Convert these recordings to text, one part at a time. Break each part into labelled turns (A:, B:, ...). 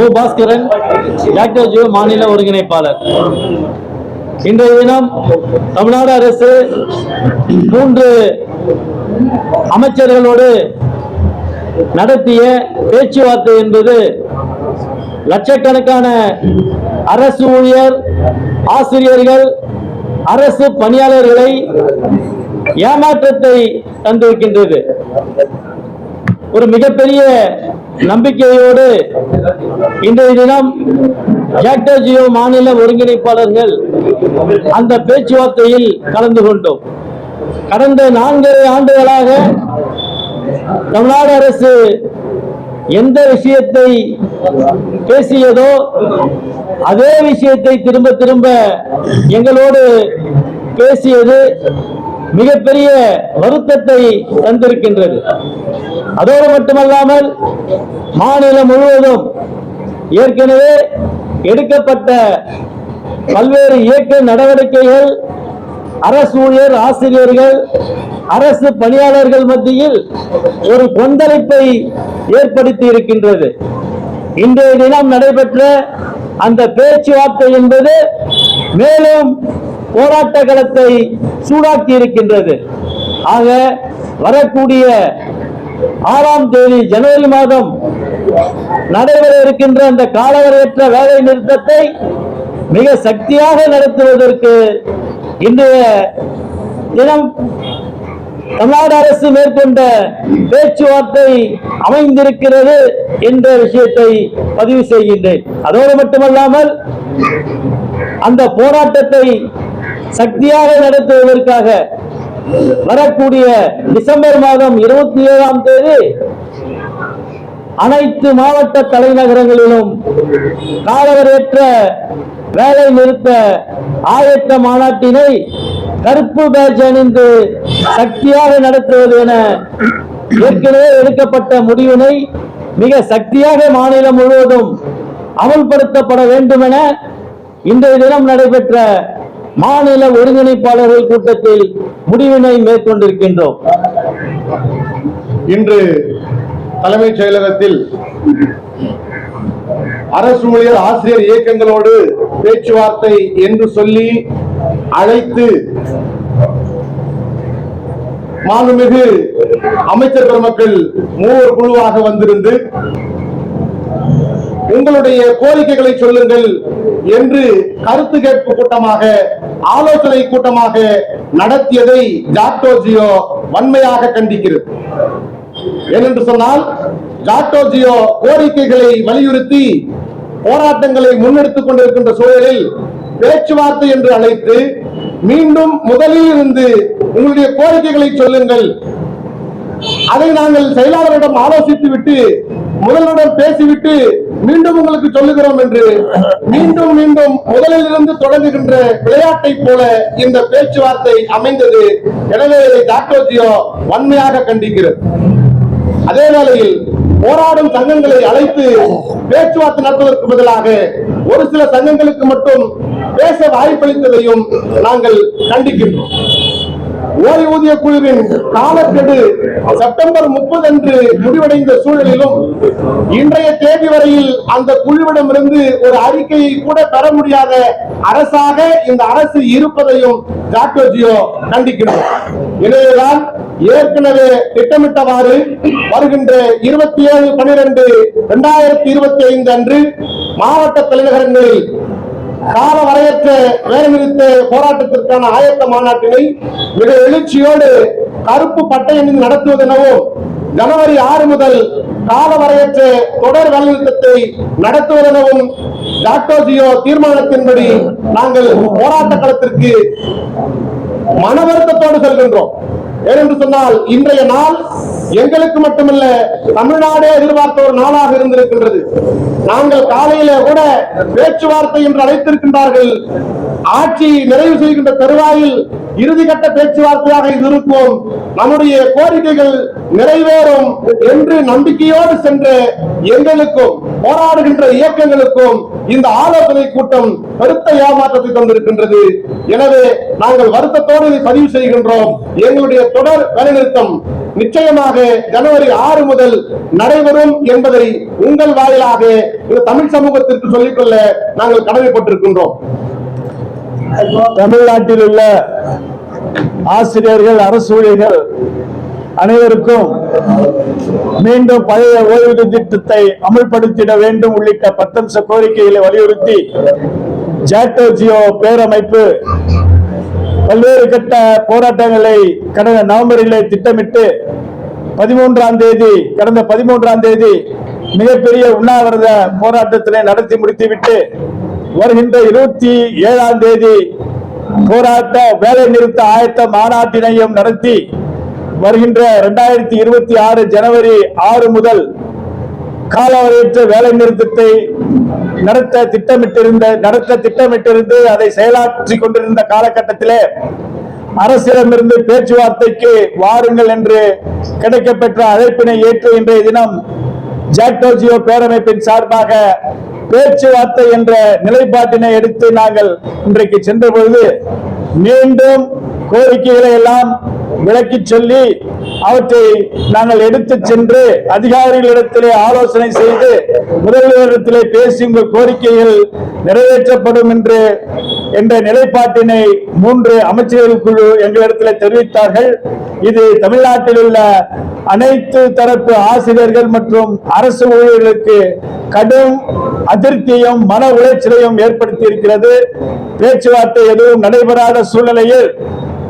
A: மு Bhaskaran doctor Jio மாநில ஒருங்கிணைப்பாளர். இன்றைய தினம் தமிழ்நாடு அரசு மூன்று அமைச்சர்களோடு நடத்திய பேச்சுவார்த்தை என்பது லட்சக்கணக்கான அரசு ஊழியர் ஆசிரியர்கள் அரசு பணியாளர்களை ஏமாற்றத்தை தந்திருக்கின்றது. ஒரு மிகப்பெரிய நம்பிக்கையோடு இன்றைய தினம் கேட்டோ ஜியோ மாநில ஒருங்கிணைப்பாளர்கள் அந்த பேச்சுவார்த்தையில் கலந்து கொண்டோம். கடந்த நான்கரை ஆண்டுகளாக தமிழ்நாடு அரசு எந்த விஷயத்தை பேசியதோ அதே விஷயத்தை திரும்ப திரும்ப எங்களோடு பேசியது மிகப்பெரிய வருத்தத்தை தந்திருக்கின்றது. அதோடு மட்டுமல்லாமல் மாநிலம் முழுவதும் ஏற்கனவே எடுக்கப்பட்ட பல்வேறு இயக்க நடவடிக்கைகள் அரசு ஊழியர் ஆசிரியர்கள் அரசு பணியாளர்கள் மத்தியில் ஒரு கொந்தளிப்பை ஏற்படுத்தி இருக்கின்றது. இன்றைய தினம் நடைபெற்ற அந்த பேச்சுவார்த்தை என்பது மேலும் போராட்ட களத்தை சூடாக்கி இருக்கின்றது. ஆக வரக்கூடிய ஆறாம் தேதி ஜனவரி மாதம் நடைபெற இருக்கின்ற அந்த காலவரையற்ற வேலை நிறுத்தத்தை மிக சக்தியாக நடத்துவதற்கு இன்றைய தினம் தமிழ்நாடு அரசு மேற்கொண்ட பேச்சுவார்த்தை அமைந்திருக்கிறது என்ற விஷயத்தை பதிவு செய்கின்றேன். அதோடு மட்டுமல்லாமல் அந்த போராட்டத்தை சக்தியாக நடத்துவதற்காக வரக்கூடிய டிசம்பர் மாதம் இருபத்தி ஏழாம் தேதி அனைத்து மாவட்ட தலைநகரங்களிலும் காலவரையற்ற வேலை நிறுத்த ஆயத்த மாநாட்டினை கருப்பு பேட்ச் அணிந்து சக்தியாக நடத்துவது என ஏற்கனவே எடுக்கப்பட்ட முடிவினை மிக சக்தியாக மாநிலம் முழுவதும் அமல்படுத்தப்பட வேண்டும் என இன்றைய தினம் நடைபெற்ற மாநில ஒருங்கிணைப்பாளர்கள் கூட்டத்தில் முடிவினை மேற்கொண்டிருக்கின்றோம்.
B: இன்று தலைமைச் செயலகத்தில் அரசு ஊழியர் ஆசிரியர் இயக்கங்களோடு பேச்சுவார்த்தை என்று சொல்லி அழைத்து மாண்புமிகு அமைச்சர் பெருமக்கள் மூவர் குழுவாக வந்திருந்து உங்களுடைய கோரிக்கைகளை சொல்லுங்கள் என்று கருத்து கேட்பு கூட்டமாக ஆலோசனை கூட்டமாக நடத்தியதை ஜாக்டோஜியோ வன்மையாக கண்டிக்கிறது. ஏனென்று சொன்னால் ஜாக்டோஜியோ கோரிக்கைகளை வலியுறுத்தி போராட்டங்களை முன்னெடுத்துக் கொண்டிருக்கின்ற சூழலில் பேச்சுவார்த்தை என்று அழைத்து மீண்டும் முதலில் இருந்து உங்களுடைய கோரிக்கைகளை சொல்லுங்கள். அதை நாங்கள் செயலாளரிடம் ஆலோசித்து விட்டு முதல்வரிடம் பேசிவிட்டு மீண்டும் உங்களுக்கு சொல்லுகிறோம் என்று மீண்டும் மீண்டும் முதலில் இருந்து தொடங்குகின்ற விளையாட்டை போல இந்த பேச்சுவார்த்தை அமைந்தது. எனவே இதை டாக்டர் ஜியோ வன்மையாக கண்டிக்கிறது. அதே வேளையில் போராடும் சங்கங்களை அழைத்து பேச்சுவார்த்தை நடத்துவதற்கு பதிலாக ஒரு சில சங்கங்களுக்கு மட்டும் பேச வாய்ப்பளித்ததையும் நாங்கள் கண்டிக்கின்றோம். ஓய்வூதிய குழுவின் காலக்கெடு செப்டம்பர் முப்பது அன்று முடிவடைந்த சூழலிலும் இன்றைய தேதி வரையில் அந்த குழுவிடமிருந்து ஒரு அறிக்கையை கூட பெற முடியாத அரசாக இந்த அரசு இருப்பதையும் ஜாக்டோஜியோ கண்டிக்கிறோம் எனவேதான் ஏற்கனவே திட்டமிட்டவாறு வருகின்ற இருபத்தி ஏழு பனிரெண்டு இரண்டாயிரத்தி இருபத்தி ஐந்து அன்று மாவட்ட தலைநகரங்களில் கால வரையற்ற வேலைநிறுத்த போராட்டத்திற்கான ஆயத்த மாநாட்டினை மிக எழுச்சியோடு கருப்பு பட்டையணி நடத்துவதெனவும் ஜனவரி ஆறு முதல் கால வரையற்ற தொடர் வேலைநிறுத்தத்தை நடத்துவதெனவும் டாக்டோஜியோ தீர்மானத்தின்படி நாங்கள் போராட்ட களத்திற்கு மன வருத்தத்தோடு செல்கின்றோம். ஏனென்று சொன்னால் இன்றைய நாள் எங்களுக்கு மட்டுமல்ல தமிழ்நாடே எதிர்பார்த்த ஒரு நாளாக இருந்திருக்கின்றது. நாங்கள் காலையில கூட பேச்சுவார்த்தை என்று அழைத்திருக்கின்றார்கள். ஆட்சி நிறைவு செய்கின்ற தருவாயில் இறுதிக்கட்ட பேச்சுவார்த்தையாக இது இருக்கும் நம்முடைய கோரிக்கைகள் நிறைவேறும் என்று நம்பிக்கையோடு சென்று எங்களுக்கும் போராடுகின்ற இயக்கங்களுக்கும் இந்த ஆலோசனை கூட்டம் பெருத்த ஏமாற்றத்தை தந்திருக்கின்றது. எனவே நாங்கள் வருத்தத்தோடு இதை பதிவு செய்கின்றோம். எங்களுடைய தொடர் வேலைநிறுத்தம் நிச்சயமாக ஜனவரி ஆறு முதல் நடைபெறும் என்பதை உங்கள் வாயிலாக இந்த தமிழ் சமூகத்திற்கு சொல்லிக்கொள்ள நாங்கள் கடமைப்பட்டிருக்கின்றோம்.
C: தமிழ்நாட்டில் உள்ள ஆசிரியர்கள் அரசு ஊழியர்கள் அனைவருக்கும் மீண்டும் பழைய ஓய்வூதிய திட்டத்தை அமல்படுத்திட வேண்டும் உள்ளிட்ட பத்தம்ச கோரிக்கைகளை வலியுறுத்தி ஜாட்டோ ஜியோ பேரமைப்பு பல்வேறு கட்ட போராட்டங்களை கடந்த நவம்பரிலே திட்டமிட்டு பதிமூன்றாம் தேதி கடந்த பதிமூன்றாம் தேதி மிகப்பெரிய உண்ணாவிரத போராட்டத்தினை நடத்தி முடித்துவிட்டு வருகின்ற இருபத்தி ஏழாம் தேதி போராட்ட வேலை நிறுத்த ஆயத்த மாநாட்டினையும் நடத்தி வருகின்ற இரண்டாயிரத்தி இருபத்தி ஆறு ஜனவரி ஆறு முதல் காலவரையற்ற வேலை நிறுத்தத்தை நடத்த திட்டமிட்டிருந்த நடத்த திட்டமிட்டிருந்து அதை செயலாற்றி கொண்டிருந்த காலகட்டத்திலே அரசிடமிருந்து பேச்சுவார்த்தைக்கு வாருங்கள் என்று கிடைக்கப்பெற்ற அழைப்பினை ஏற்று இன்றைய தினம் ஜாக்டோஜியோ பேரமைப்பின் சார்பாக பேச்சுவார்த்தை என்ற நிலைப்பாட்டினை எடுத்து நாங்கள் இன்றைக்கு சென்ற பொழுது மீண்டும் கோரிக்கைகளை எல்லாம் விளக்கி சொல்லி அவற்றை நாங்கள் எடுத்து சென்று அதிகாரிகளிடத்திலே ஆலோசனை செய்து முதல்வரிடத்திலே பேசி உங்கள் கோரிக்கைகள் நிறைவேற்றப்படும் என்று என்ற நிலைப்பாட்டினை மூன்று அமைச்சர்கள் குழு எங்களிடத்தில் தெரிவித்தார்கள். இது தமிழ்நாட்டில் உள்ள அனைத்து தரப்பு ஆசிரியர்கள் மற்றும் அரசு ஊழியர்களுக்கு கடும் அதிருப்தியும் மன உளைச்சலையும் ஏற்படுத்தி இருக்கிறது பேச்சுவார்த்தை எதுவும் நடைபெறாத சூழ்நிலையில்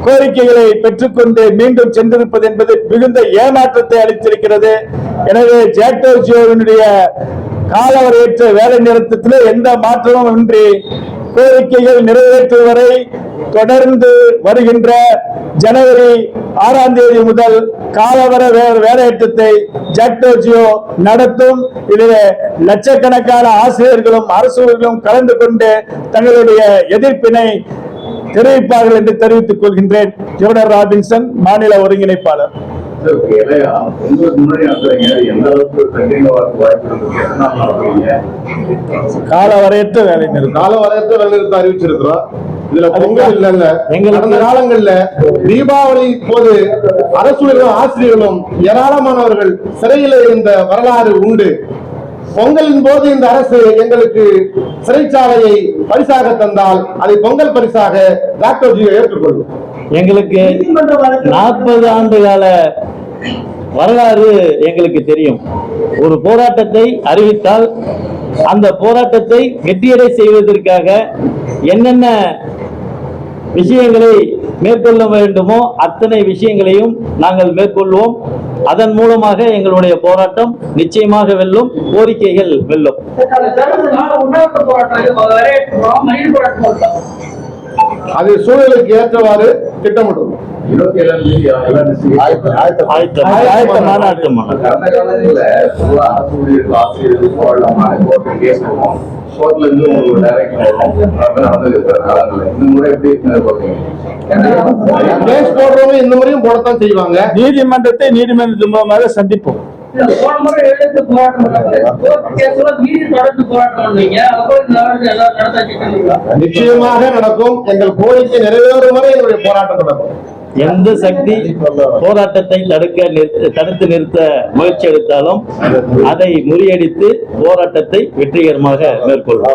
C: கோரிக்கைகளை பெற்றுக்கொண்டு மீண்டும் சென்றிருப்பது என்பது மிகுந்த ஏமாற்றத்தை அளித்திருக்கிறது. எனவே ஜாக்டோஜியோவினுடைய காலவரையற்ற வேலை நிறுத்தத்தில் எந்த மாற்றமும் இன்றி கோரிக்கைகள் நிறைவேற்றும் வரை தொடர்ந்து வருகின்ற ஜனவரி ஆறாம் தேதி முதல் காலவர வே- வேலையேற்றத்தை ஜாக்டோஜியோ நடத்தும். இதில் லட்சக்கணக்கான ஆசிரியர்களும் அரசுகளும் கலந்து கொண்டு தங்களுடைய எதிர்ப்பினை தெரிவிப்பார்கள் என்று தெரிவித்துக் கொள்கின்றேன். ஜோடர் ராபின்சன் மாநில ஒருங்கிணைப்பாளர். காலவரையற்ற வேலை நிறுத்தம்.
B: கால வரையற்ற வேலைநிறுத்தம் அறிவிச்சிருக்கிறோம். இதுல பொங்கல் இல்லைங்க.
C: எங்களுக்கு-
B: காலங்கள்ல தீபாவளி போது அரசுகளும் ஆசிரியர்களும் ஏராளமானவர்கள் சிறையில் இருந்த வரலாறு உண்டு. பொங்கலின் போது இந்த அரசு எங்களுக்கு சிறைச்சாலையை பரிசாக தந்தால் அதை பொங்கல் பரிசாக டாக்டர் ஜியோ ஏற்றுக்கொள்ளும்
C: எங்களுக்கு நாற்பது ஆண்டு கால வரலாறு எங்களுக்கு தெரியும். ஒரு போராட்டத்தை அறிவித்தால் அந்த போராட்டத்தை வெற்றியடை செய்வதற்காக என்னென்ன விஷயங்களை மேற்கொள்ள வேண்டுமோ அத்தனை விஷயங்களையும் நாங்கள் மேற்கொள்வோம். அதன் மூலமாக எங்களுடைய போராட்டம் நிச்சயமாக வெல்லும் கோரிக்கைகள் வெல்லும்.
B: அது சூழலுக்கு ஏற்றவாறு திட்டமிடுவோம்.
D: இருபத்தி ஏழாம் தேதி
C: ஆயத்த மாநாட்டு மாநாடு
D: கடந்த காலத்துல அரசு ஊழியர்கள் ஆசிரியர்கள் போராடலாமா கோர்ட்டு கேஸ் போவோம் கோர்ட்ல இருந்து உங்களுக்கு டைரக்ட் நடந்தது காலங்கள்ல இந்த முறை எப்படி இருக்குன்னு பாத்தீங்க
B: கேஸ் போடுறவங்க இந்த முறையும் போடத்தான் செய்வாங்க.
C: நீதிமன்றத்தை நீதிமன்றத்தின் மூலமாக சந்திப்போம்.
E: இல்ல, போன முறை எழுத்து போராட்டம்
B: நிச்சயமாக நடக்கும். எங்கள் கோரிக்கை நிறைவேறும் வரை எங்களுடைய போராட்டம் நடக்கும்
C: எந்த சக்தி போராட்டத்தை தடுக்க நிறுத்த தடுத்து நிறுத்த முயற்சி எடுத்தாலும் அதை முறியடித்து போராட்டத்தை வெற்றிகரமாக
E: முதலமைச்சர்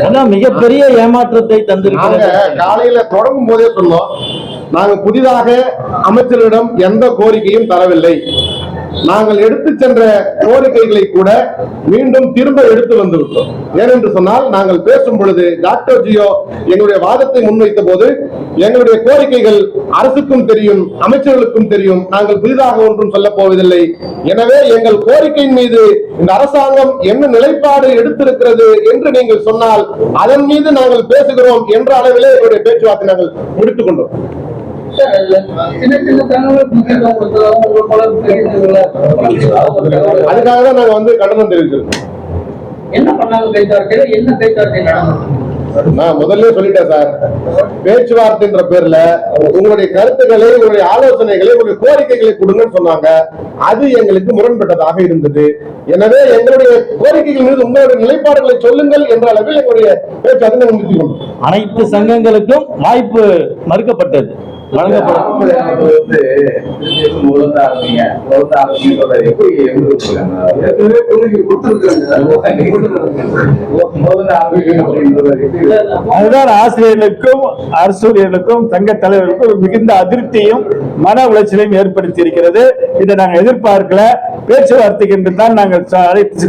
C: அதான் மிகப்பெரிய ஏமாற்றத்தை
B: நாங்க
C: தந்திருக்கிறது
B: காலையில தொடங்கும் போதே சொன்னோம் நாங்க புதிதாக அமைச்சரிடம் எந்த கோரிக்கையும் தரவில்லை. நாங்கள் எடுத்து சென்ற கோரிக்கைகளை கூட மீண்டும் திரும்ப எடுத்து வந்துவிட்டோம். ஏனென்று சொன்னால் நாங்கள் பேசும் பொழுது டாக்டர் ஜியோ எங்களுடைய வாதத்தை முன்வைத்த போது எங்களுடைய கோரிக்கைகள் அரசுக்கும் தெரியும் அமைச்சர்களுக்கும் தெரியும். நாங்கள் புதிதாக ஒன்றும் சொல்ல போவதில்லை. எனவே எங்கள் கோரிக்கையின் மீது இந்த அரசாங்கம் என்ன நிலைப்பாடு எடுத்திருக்கிறது என்று நீங்கள் சொன்னால் அதன் மீது நாங்கள் பேசுகிறோம் என்ற அளவிலே எங்களுடைய பேச்சுவார்த்தை நாங்கள் முடித்துக் கொண்டோம். அதுக்காக தான் நாங்க வந்து கண்டனம் தெரிவிச்சிருக்கோம்.
E: என்ன பண்ணாங்க பேச்சுவார்த்தையில என்ன பேச்சுவார்த்தை நடந்தது?
B: நான் முதல்ல சொல்லிட்டேன் சார் பேச்சுவார்த்தைன்ற பேர்ல உங்களுடைய கருத்துக்களை உங்களுடைய ஆலோசனைகளை உங்களுடைய கோரிக்கைகளை கொடுங்கன்னு சொன்னாங்க. அது எங்களுக்கு முரண்பட்டதாக இருந்தது. எனவே எங்களுடைய கோரிக்கைகள் மீது உங்களுடைய நிலைப்பாடுகளை சொல்லுங்கள் என்ற அளவில் எங்களுடைய முடித்துக் கொண்டோம்.
A: அனைத்து சங்கங்களுக்கும் வாய்ப்பு மறுக்கப்பட்டது. வழங்கப்படும்
D: முதல்ல ஆரம்பிங்க எப்படி
F: ஏற்கனவே கொடுத்திருக்காங்க
C: அதுதான் ஆசிரியர்களுக்கும் அரசூழியர்களுக்கும் சங்க தலைவர்களுக்கும் மிகுந்த அதிருப்தியும் மன உளைச்சலையும் ஏற்படுத்தி இருக்கிறது இதை நாங்கள் எதிர்பார்க்கல. பேச்சுவார்த்தைக்கு என்று தான் நாங்கள்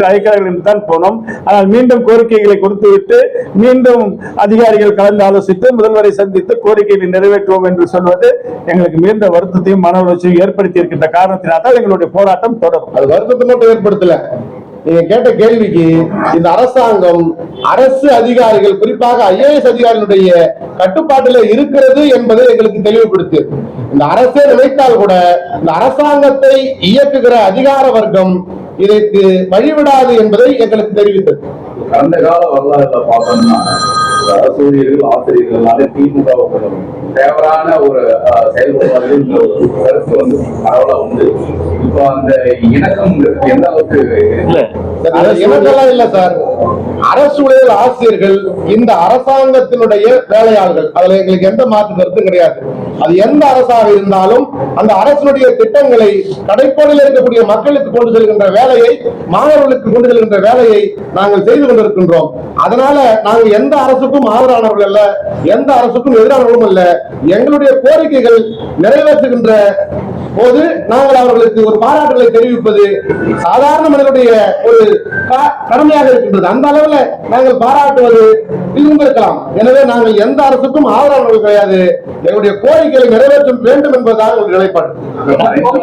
C: அழைக்கிறார்கள் என்று தான் போனோம். ஆனால் மீண்டும் கோரிக்கைகளை கொடுத்துவிட்டு மீண்டும் அதிகாரிகள் கலந்து ஆலோசித்து முதல்வரை சந்தித்து கோரிக்கைகளை நிறைவேற்றுவோம் என்று சொல்வது எங்களுக்கு மிகுந்த வருத்தத்தையும் மன உளைச்சலையும் ஏற்படுத்தி இருக்கின்ற காரணத்தினால் தான் எங்களுடைய போராட்டம் தொடரும்.
B: அது வருத்தத்தை மட்டும் ஏற்படுத்தல. நீங்க கேட்ட கேள்விக்கு இந்த அரசாங்கம் அரசு அதிகாரிகள் குறிப்பாக ஐஏஎஸ் அதிகாரிகளுடைய கட்டுப்பாட்டில் இருக்கிறது என்பதை எங்களுக்கு தெளிவுபடுத்தியது இந்த அரசே நினைத்தால் கூட இந்த அரசாங்கத்தை இயக்குகிற அதிகார வர்க்கம் இதற்கு வழிவிடாது என்பதை எங்களுக்கு தெரிவித்தது.
D: கடந்த கால வரலாறுல பார்த்தோம்னா ஊழியர்கள் ஆசிரியர்கள்னாலே திமுக ஃபேவரான ஒரு ஒரு கருத்து வந்து பரவலா உண்டு. இப்போ அந்த இணக்கம் எந்த அளவுக்கு
B: எனக்கெல்லாம் இல்ல. சார் அரசு ஊழியர்கள் ஆசிரியர்கள் இந்த அரசாங்கத்தினுடைய வேலையாளர்கள் அதுல எங்களுக்கு எந்த மாற்று கருத்தும் கிடையாது. அது எந்த அரசாக இருந்தாலும் அந்த அரசினுடைய திட்டங்களை கடைப்பாடில் இருக்கக்கூடிய மக்களுக்கு கொண்டு செல்கின்ற வேலையை மாணவர்களுக்கு கொண்டு செல்கின்ற வேலையை நாங்கள் செய்து கொண்டிருக்கின்றோம். அதனால நாங்கள் எந்த அரசுக்கும் ஆதரவானவர்கள் அல்ல எந்த அரசுக்கும் எதிரானவர்களும் அல்ல. எங்களுடைய கோரிக்கைகள் நிறைவேற்றுகின்ற போது நாங்கள் அவர்களுக்கு ஒரு பாராட்டுகளை தெரிவிப்பது சாதாரண மனிதனுடைய ஒரு க- கடமையாக இருக்கின்றது. அந்த அளவுல நாங்கள் பாராட்டுவது இருந்திருக்கலாம் எனவே நாங்கள் எந்த அரசுக்கும் ஆதரவானவர்கள் கிடையாது. எங்களுடைய கோரிக்கை கோரிக்கைகளை நிறைவேற்ற வேண்டும் என்பதுதான் எங்களுடைய நிலைப்பாடு.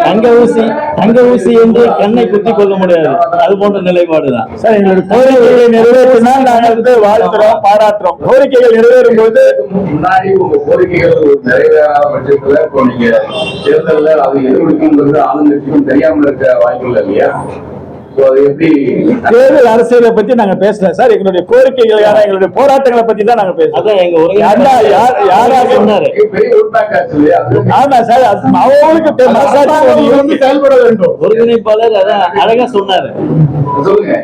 A: தங்க ஊசி தங்க ஊசி என்று கண்ணை குத்தி கொள்ள முடியாது. அது போன்ற நிலைப்பாடுதான்.
C: சார் எங்களுடைய கோரிக்கைகளை நிறைவேற்றினால் நாங்கள் வந்து வாழ்த்துறோம் பாராட்டுறோம். கோரிக்கைகள் நிறைவேறும் போது
D: முன்னாடி உங்க கோரிக்கைகள் நிறைவேறாத பட்சத்துல இப்போ நீங்க தேர்தல்ல அது எதிர்கொடுக்குங்கிறது ஆளுங்கட்சிக்கும் தெரியாம இருக்க வாய்ப்புகள் இல்லையா?
C: தேர்தல் அரசியலை பத்தி நாங்க பேசல சார். எங்களுடைய கோரிக்கைகளான எங்களுடைய போராட்டங்களை பத்தி தான் நாங்க பேசுறோம் யாரா- யார்- ஆமா சார் அவங்களுக்கு மனசாட்சி
B: செயல்பட வேண்டும்.
A: ஒருங்கிணைப்பாளர் அதான் அழகா சொன்னாரு.
D: சொல்லுங்க.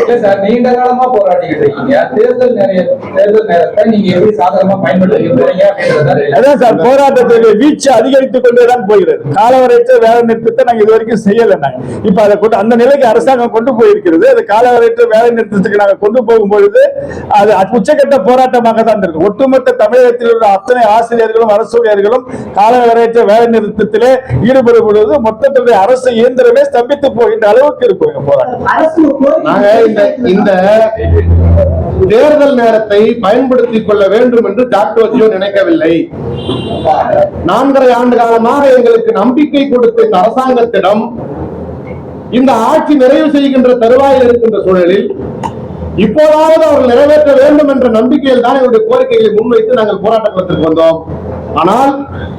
F: இல்ல சார் நீண்ட காலமா போராடிக்கிட்டு இருக்கீங்க. தேர்தல் நேர தேர்தல் நேரத்தை நீங்க எப்படி சாதகமா
C: அதான் சார் போராட்டத்துடைய வீச்சு அதிகரித்துக் கொண்டேதான் போகிறது. காலவரையற்ற வேலை நிறுத்தத்தை நாங்க இது வரைக்கும் செய்யல நாங்க. இப்ப அதை கொண்டு அந்த நிலைக்கு அரசாங்கம் கொண்டு போயிருக்கிறது. அது காலவரையற்ற வேலை நிறுத்தத்துக்கு நாங்க கொண்டு போகும் பொழுது அது உச்சக்கட்ட போராட்டமாக தான் இருக்கு. ஒட்டுமொத்த தமிழகத்தில் உள்ள அத்தனை ஆசிரியர்களும் அரசு ஊழியர்களும் காலவரையற்ற வேலை நிறுத்தத்திலே ஈடுபடும் பொழுது மொத்தத்துடைய அரசு இயந்திரமே ஸ்தம்பித்து போகின்ற அளவுக்கு இருக்கும் போராட்டம்.
B: நாங்க இந்த இந்த தேர்தல் நேரத்தை பயன்படுத்திக் கொள்ள வேண்டும் என்று டாக்டர் ஜியோ நினைக்கவில்லை. நான்கரை ஆண்டு காலமாக எங்களுக்கு நம்பிக்கை கொடுத்த இந்த அரசாங்கத்திடம் இந்த ஆட்சி நிறைவு செய்கின்ற தருவாயில் இருக்கின்ற சூழலில் இப்போதாவது அவர்கள் நிறைவேற்ற வேண்டும் என்ற நம்பிக்கையில் தான் எங்களுடைய கோரிக்கைகளை முன்வைத்து நாங்கள் போராட்ட களத்திற்கு வந்தோம். ஆனால்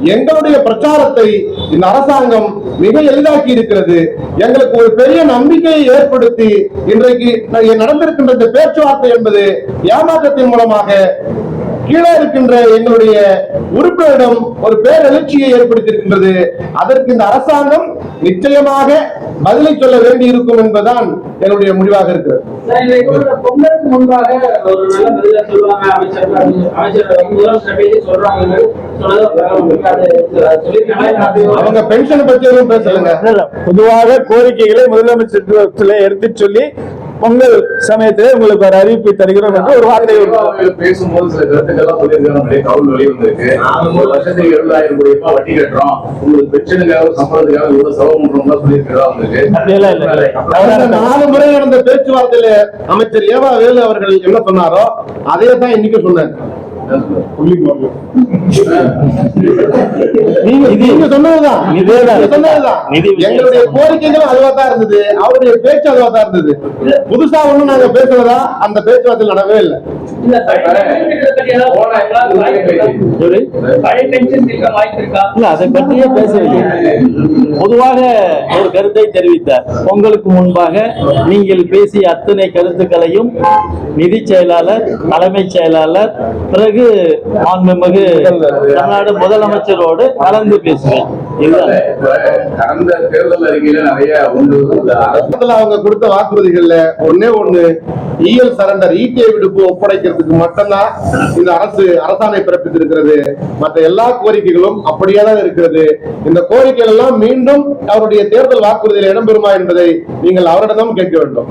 B: எங்களுடைய பிரச்சாரத்தை இந்த அரசாங்கம் மிக எளிதாக்கி இருக்கிறது. எங்களுக்கு ஒரு பெரிய நம்பிக்கையை ஏற்படுத்தி இன்றைக்கு நடந்திருக்கின்ற இந்த பேச்சுவார்த்தை என்பது ஏமாற்றத்தின் மூலமாக கீழே இருக்கின்ற எங்களுடைய உறுப்பினரிடம் ஒரு பேரெழுச்சியை ஏற்படுத்தியிருக்கின்றது. அதற்கு இந்த அரசாங்கம் நிச்சயமாக பதிலை சொல்ல வேண்டி இருக்கும் என்பதுதான் எங்களுடைய முடிவாக இருக்கிறது.
E: பொங்கலுக்கு முன்பாக ஒரு நல்ல பதில சொல்லுவாங்க. அமைச்சர் அமைச்சர் வந்து முதலமைச்சர் பேசி சொல்றாங்க சொன்னதை அது சொல்லியிருக்காங்க
B: அவங்க பென்ஷன் பத்தி எதுவும் பேசலுங்க.
C: பொதுவாக கோரிக்கைகளை முதலமைச்சர் எடுத்து சொல்லி பொங்கல் சமயத்திலே உங்களுக்கு ஒரு அறிவிப்பை தருகிறோம் என்று ஒரு வார்த்தை
D: பேசும்போது சில கருத்துக்கள்லாம் சொல்லியிருக்காங்க. நம்மளுடைய தகவல் வெளி வந்திருக்கு. ஒரு வருஷத்துக்கு எழுபதாயிரம் கோடி ரூபாய் வட்டி கட்டுறோம். உங்களுக்கு பென்ஷனுக்காக சம்பளத்துக்காக இவ்வளவு செலவு பண்றோம்லாம் சொல்லியிருக்கிறதா
C: தவறான
B: நாலு முறை நடந்த பேச்சுவார்த்தையில அமைச்சர் ஏவா வேலு அவர்கள் என்ன சொன்னாரோ அதே தான் இன்னைக்கு சொன்னார். எங்களுடைய அதுவா தான் இருந்தது. அவருடைய பேச்சு அதுவா தான் இருந்தது. புதுசா ஒண்ணும் நாங்க பேசுறதா அந்த பேச்சுவார்த்தையில் நடக்கவே இல்ல.
A: அதை பற்றியே பேசவில்லை பொதுவாக ஒரு கருத்தை தெரிவித்தார். பொங்கலுக்கு முன்பாக நீங்கள் பேசிய அத்தனை கருத்துக்களையும் நிதி செயலாளர் தலைமைச் செயலாளர் பிறகு மாண்புமிகு தமிழ்நாடு முதலமைச்சரோடு கலந்து பேசுவேன்.
D: கடந்த தேர்தல் அறிக்கையில நிறைய
B: அவங்க கொடுத்த வாக்குறுதிகள்ல ஒண்ணே ஒண்ணு இஎல் சரண்டர் ஈட்டிய விடுப்பு ஒப்படைக்கிறதுக்கு மட்டும்தான் இந்த அரசு அரசாணை பிறப்பித்திருக்கிறது. மற்ற எல்லா கோரிக்கைகளும் அப்படியே தான் இருக்கிறது. இந்த கோரிக்கைகள் எல்லாம் மீண்டும் அவருடைய தேர்தல் வாக்குறுதியில் இடம்பெறுமா என்பதை நீங்கள் அவரிடம் கேட்க வேண்டும்.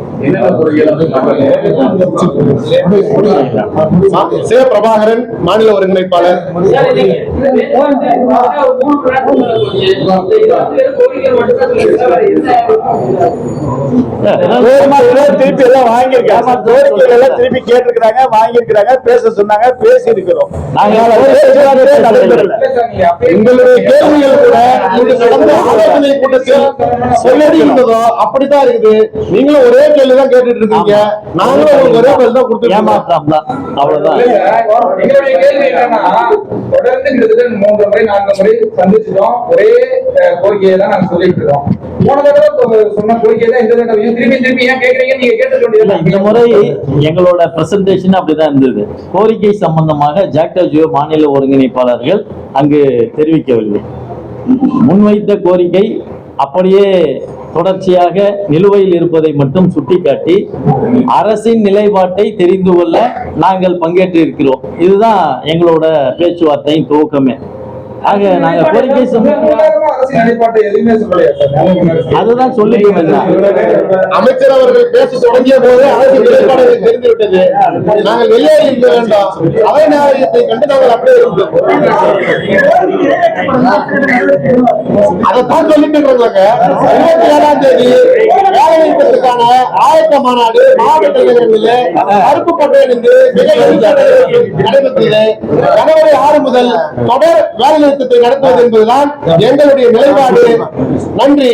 B: சே பிரபாகரன் மாநில ஒருங்கிணைப்பாளர்.
C: திருப்பி எல்லாம் வாங்கியிருக்காங்க கோரிக்கைகள் எல்லாம் திருப்பி கேட்டிருக்கிறாங்க வாங்கியிருக்கிறாங்க பேச சொன்னாங்க பேசி இருக்கிறோம்
B: உங்களுடைய கேள்விகள் கூட நடந்த ஆலோசனை கூட்டத்தில் சொல்லடி இருந்ததோ அப்படித்தான் இருக்குது. நீங்களும் ஒரே கேள்விதான் கேட்டுட்டு இருக்கீங்க. நாங்களும் உங்களுக்கு ஒரே பதில் தான் கொடுத்துருக்கோம்
A: அவ்வளவுதான்.
F: எங்களுடைய கேள்வி என்னன்னா தொடர்ந்து கிட்டத்தட்ட மூன்று முறை நான்கு முறை சந்திச்சிட்டோம். ஒரே கோரிக்கையை தான் நாங்க சொல்லிட்டு இருக்கோம். போன தடவை சொன்ன கோரிக்கையை தான் இந்த தடவையும் திருப்பி திருப்பி ஏன் கேக்குறீங்க நீங்க கேட்டு
A: இல்ல, இந்த முறை எங்களோட பிரசன்டேஷன் அப்படிதான் இருந்தது. கோரிக்கை சம்பந்தமாக ஜாக்டா ஜியோ மாநில ஒருங்கிணைப்பாளர்கள் அங்கு தெரிவிக்கவில்லை. முன்வைத்த கோரிக்கை அப்படியே தொடர்ச்சியாக நிலுவையில் இருப்பதை மட்டும் சுட்டிக்காட்டி அரசின் நிலைப்பாட்டை தெரிந்து கொள்ள நாங்கள் பங்கேற்றிருக்கிறோம். இதுதான் எங்களோட பேச்சுவார்த்தையின் துவக்கமே. ஆக நாங்க கோரிக்கை அதுதான் சொல்லிட்டு
B: அமைச்சர் அவர்கள் பேச தொடங்கிய போது அரசு நிலைப்பாடுகள் தெரிந்து நாங்கள் வெளியேறி இருக்க வேண்டாம். அவை கண்டு நாங்கள் அப்படியே இருந்தோம். அதைத்தான் சொல்லிட்டு இருக்கிறோங்க இருபத்தி ஏழாம் தேதி வேலை நிறுத்தத்துக்கான ஆயத்த மாநாடு மாவட்ட நகரங்களில் கருப்பு பட்டியலிருந்து மிக நடைபெற்றது. ஜனவரி ஆறு முதல் தொடர் வேலை நிறுத்தத்தை நடத்துவது என்பதுதான் எங்களுடைய நிலைப்பாடு. நன்றி.